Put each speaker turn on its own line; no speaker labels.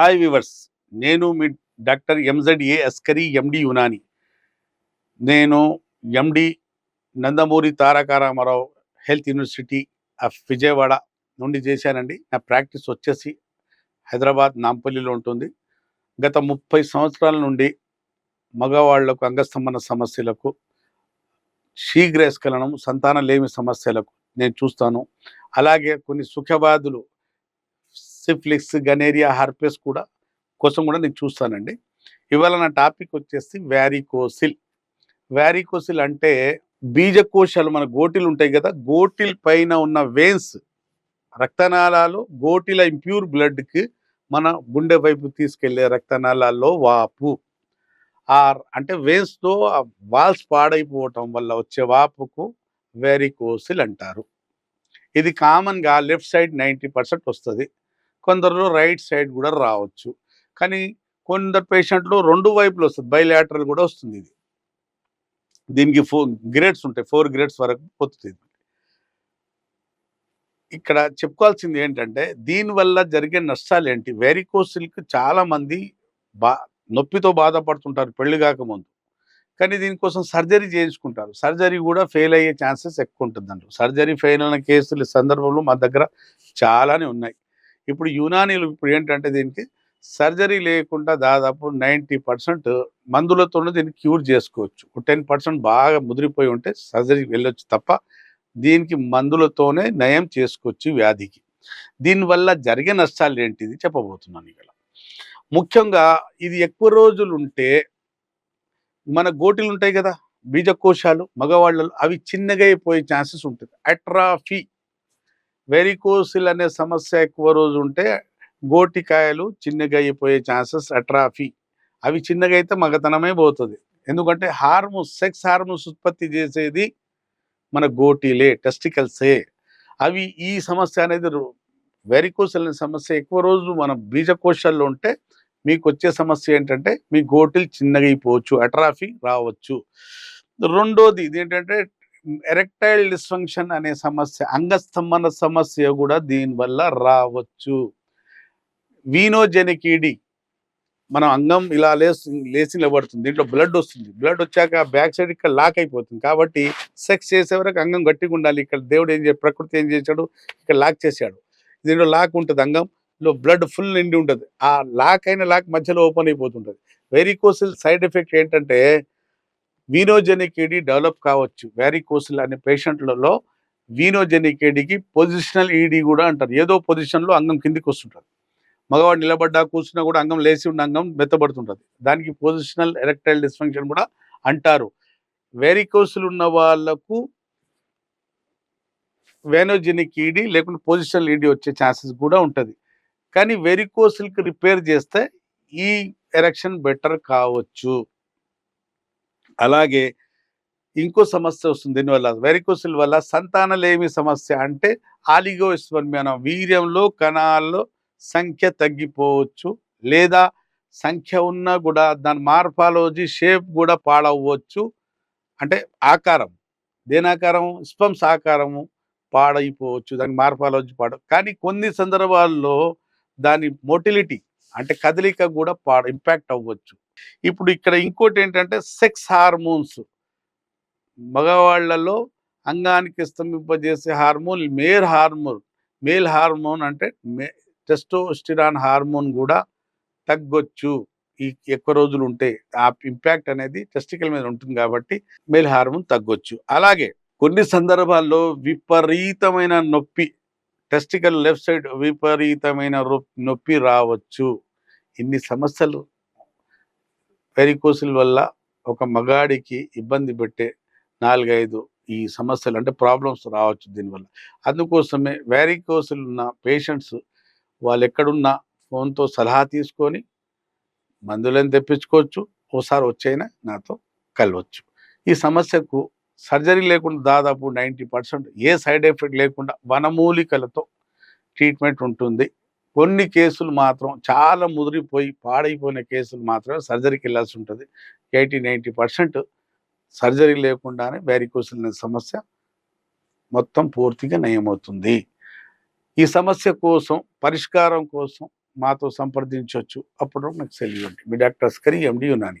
Hi viewers నేను మీ doctor ఎంజెడ్ఏ Askari MD Unani. నేను MD Nandamuri Taraka Ramarao health university of Vijayawada నుండి చేశానండి. నా ప్రాక్టీస్ వచ్చేసి హైదరాబాద్ నాంపల్లిలో ఉంటుంది. గత ముప్పై సంవత్సరాల నుండి మగవాళ్ళకు అంగస్తంభన సమస్యలకు శీఘ్రస్ఖలనం సంతాన లేమి సమస్యలకు నేను చూస్తాను. అలాగే కొన్ని సుఖబాధులు సిఫ్లిక్స్ గనేరియా హార్పెస్ కూడా కోసం కూడా నేను చూస్తానండి. ఇవాళ నా టాపిక్ వచ్చేసి వ్యారికోసిల్ వ్యారికోసిల్ అంటే బీజకోశాలు మన గోటిలు ఉంటాయి కదా గోటిల్ పైన ఉన్న వెయిన్స్ రక్తనాళాలు గోటిల ఇంప్యూర్ బ్లడ్కి మన గుండె వైపు తీసుకెళ్ళే రక్తనాళాల్లో వాపు. ఆ అంటే వేన్స్తో వాల్స్ పాడైపోవటం వల్ల వచ్చే వాపుకు వెరికోసిల్ అంటారు. ఇది కామన్గా లెఫ్ట్ సైడ్ నైంటీ పర్సెంట్ వస్తుంది. కొందరిలో రైట్ సైడ్ కూడా రావచ్చు. కానీ కొందరు పేషెంట్లు రెండు వైపులు వస్తుంది. బైలాటరల్ కూడా వస్తుంది ఇది. దీనికి ఫోర్ గ్రేడ్స్ ఉంటాయి. ఫోర్ గ్రేడ్స్ వరకు పొత్తుంది ఇక్కడ చెప్పుకోవాల్సింది ఏంటంటే దీనివల్ల జరిగే నష్టాలు ఏంటి? వెరికోసిల్కి సిల్క్ చాలామంది బా నొప్పితో బాధపడుతుంటారు పెళ్ళి కాకముందు. కానీ దీనికోసం సర్జరీ చేయించుకుంటారు. సర్జరీ కూడా ఫెయిల్ అయ్యే ఛాన్సెస్ ఎక్కువ ఉంటుందంట. సర్జరీ ఫెయిల్ అయిన కేసుల సందర్భంలో మా దగ్గర చాలానే ఉన్నాయి. ఇప్పుడు యునానీలు ఇప్పుడు ఏంటంటే దీనికి సర్జరీ లేకుండా దాదాపు నైంటీ పర్సెంట్ మందులతోనే దీన్ని క్యూర్ చేసుకోవచ్చు. టెన్ పర్సెంట్ బాగా ముదిరిపోయి ఉంటే సర్జరీ వెళ్ళొచ్చు తప్ప దీనికి మందులతోనే నయం చేసుకోవచ్చు వ్యాధికి. దీనివల్ల జరిగే నష్టాలు ఏంటిది చెప్పబోతున్నాను ఇక్కడ ముఖ్యంగా ఇది ఎక్కువ రోజులు ఉంటే మన గోటిలు ఉంటాయి కదా బీజకోశాలు మగవాళ్ళలో అవి చిన్నగా అయిపోయే ఛాన్సెస్ ఉంటుంది. అట్రాఫీ వెరికోసిల్ అనే సమస్య ఎక్కువ రోజు ఉంటే గోటికాయలు చిన్నగా అయిపోయే ఛాన్సెస్ అట్రాఫీ అవి చిన్నగా అయితే మగతనమే పోతుంది. ఎందుకంటే హార్మోన్స్ సెక్స్ హార్మోన్స్ ఉత్పత్తి చేసేది మన గోటీలే టెస్టికల్సే అవి ఈ సమస్య అనేది వెరికోసిల్ అనే సమస్య ఎక్కువ రోజు మన బీజకోశాల్లో ఉంటే మీకు వచ్చే సమస్య ఏంటంటే మీ గోటిలు చిన్నగా అయిపోవచ్చు అట్రాఫీ రావచ్చు. రెండోది ఇది ఏంటంటే ఎరెక్టైల్ డిస్ఫంక్షన్ అనే సమస్య అంగస్తంభన సమస్య కూడా దీనివల్ల రావచ్చు. వీనోజెనికిడి మనం అంగం ఇలా లేసి లేచి నిలబడుతుంది దీంట్లో బ్లడ్ వస్తుంది. బ్లడ్ వచ్చాక బ్యాక్ సైడ్ ఇక్కడ లాక్ అయిపోతుంది. కాబట్టి సెక్స్ చేసే వరకు అంగం గట్టిగా ఉండాలి. ఇక్కడ దేవుడు ఏం చే ప్రకృతి ఏం చేశాడు? ఇక్కడ లాక్ చేశాడు. దీంట్లో లాక్ ఉంటుంది అంగంలో బ్లడ్ ఫుల్ నిండి ఉంటుంది. ఆ లాక్ అయిన లాక్ మధ్యలో ఓపెన్ అయిపోతుంటుంది. వెరికోసిల్ సైడ్ ఎఫెక్ట్ ఏంటంటే వీనోజెనిక్ ఈడీ డెవలప్ కావచ్చు. వ్యారికోసిల్ అనే పేషెంట్లలో వీనోజెనిక్డీకి పొజిషనల్ ఈడీ కూడా అంటారు. ఏదో పొజిషన్లో అంగం కిందికి వస్తుంటుంది మగవాడు నిలబడ్డా కూర్చున్నా కూడా అంగం లేచి ఉన్న అంగం మెత్తబడుతుంటుంది. దానికి పొజిషనల్ ఎరెక్టైల్ డిస్ఫంక్షన్ కూడా అంటారు. వేరికోసులు ఉన్న వాళ్ళకు వేనోజెనిక్ ఈడీ లేకుంటే పొజిషనల్ ఈడీ వచ్చే ఛాన్సెస్ కూడా ఉంటుంది. కానీ వెరికోసిల్కి రిపేర్ చేస్తే ఈ ఎరక్షన్ బెటర్ కావచ్చు. అలాగే ఇంకో సమస్య వస్తుంది దీనివల్ల వెరికోసిల్ వల్ల సంతానలేమి సమస్య అంటే ఆలిగోస్వర్మ్యాన వీర్యంలో కణాల్లో సంఖ్య తగ్గిపోవచ్చు లేదా సంఖ్య ఉన్నా కూడా దాని మార్ఫాలజీ షేప్ కూడా పాడవచ్చు అంటే ఆకారం దేని ఆకారం స్పంస్ ఆకారము పాడైపోవచ్చు దాని మార్ఫాలజీ పాడ కానీ కొన్ని సందర్భాల్లో దాని మొటిలిటీ అంటే కదలిక కూడా పాడ ఇంపాక్ట్ అవ్వచ్చు. ఇప్పుడు ఇక్కడ ఇంకోటి ఏంటంటే సెక్స్ హార్మోన్స్ మగవాళ్ళలో అంగానికి స్తంభింపజేసే hormone male hormone male hormone అంటే మే టెస్టోస్టిరాన్ హార్మోన్ కూడా తగ్గొచ్చు. ఈ ఎక్కువ రోజులు ఉంటే ఆ ఇంపాక్ట్ అనేది టెస్టికల్ మీద ఉంటుంది కాబట్టి మేల్ హార్మోన్ తగ్గొచ్చు. అలాగే కొన్ని సందర్భాల్లో విపరీతమైన నొప్పి టెస్టికల్ లెఫ్ట్ సైడ్ విపరీతమైన నొప్పి రావచ్చు. ఇన్ని సమస్యలు వెరికోసిల్ వల్ల ఒక మగాడికి ఇబ్బంది పెట్టే నాలుగైదు ఈ సమస్యలు అంటే ప్రాబ్లమ్స్ రావచ్చు దీనివల్ల. అందుకోసమే వ్యారికోసులు ఉన్న పేషెంట్స్ వాళ్ళు ఎక్కడున్నా ఫోన్తో సలహా తీసుకొని మందులను తెప్పించుకోవచ్చు. ఓసారి వచ్చైనా నాతో కలవచ్చు. ఈ సమస్యకు సర్జరీ లేకుండా దాదాపు ninety percent a side effect లేకుండా వనమూలికలతో ట్రీట్మెంట్ ఉంటుంది. కొన్ని కేసులు మాత్రం చాలా ముదిరిపోయి పాడైపోయిన కేసులు మాత్రమే సర్జరీకి వెళ్ళాల్సి ఉంటుంది. ఎయిటీ నైంటీ పర్సెంట్ సర్జరీ లేకుండానే వ్యారికోసిన సమస్య మొత్తం పూర్తిగా నయమవుతుంది. ఈ సమస్య కోసం పరిష్కారం కోసం మాతో సంప్రదించవచ్చు అప్పుడు నాకు సెల్యూట్ మీ డాక్టర్ అస్కరి ఎండి యునాని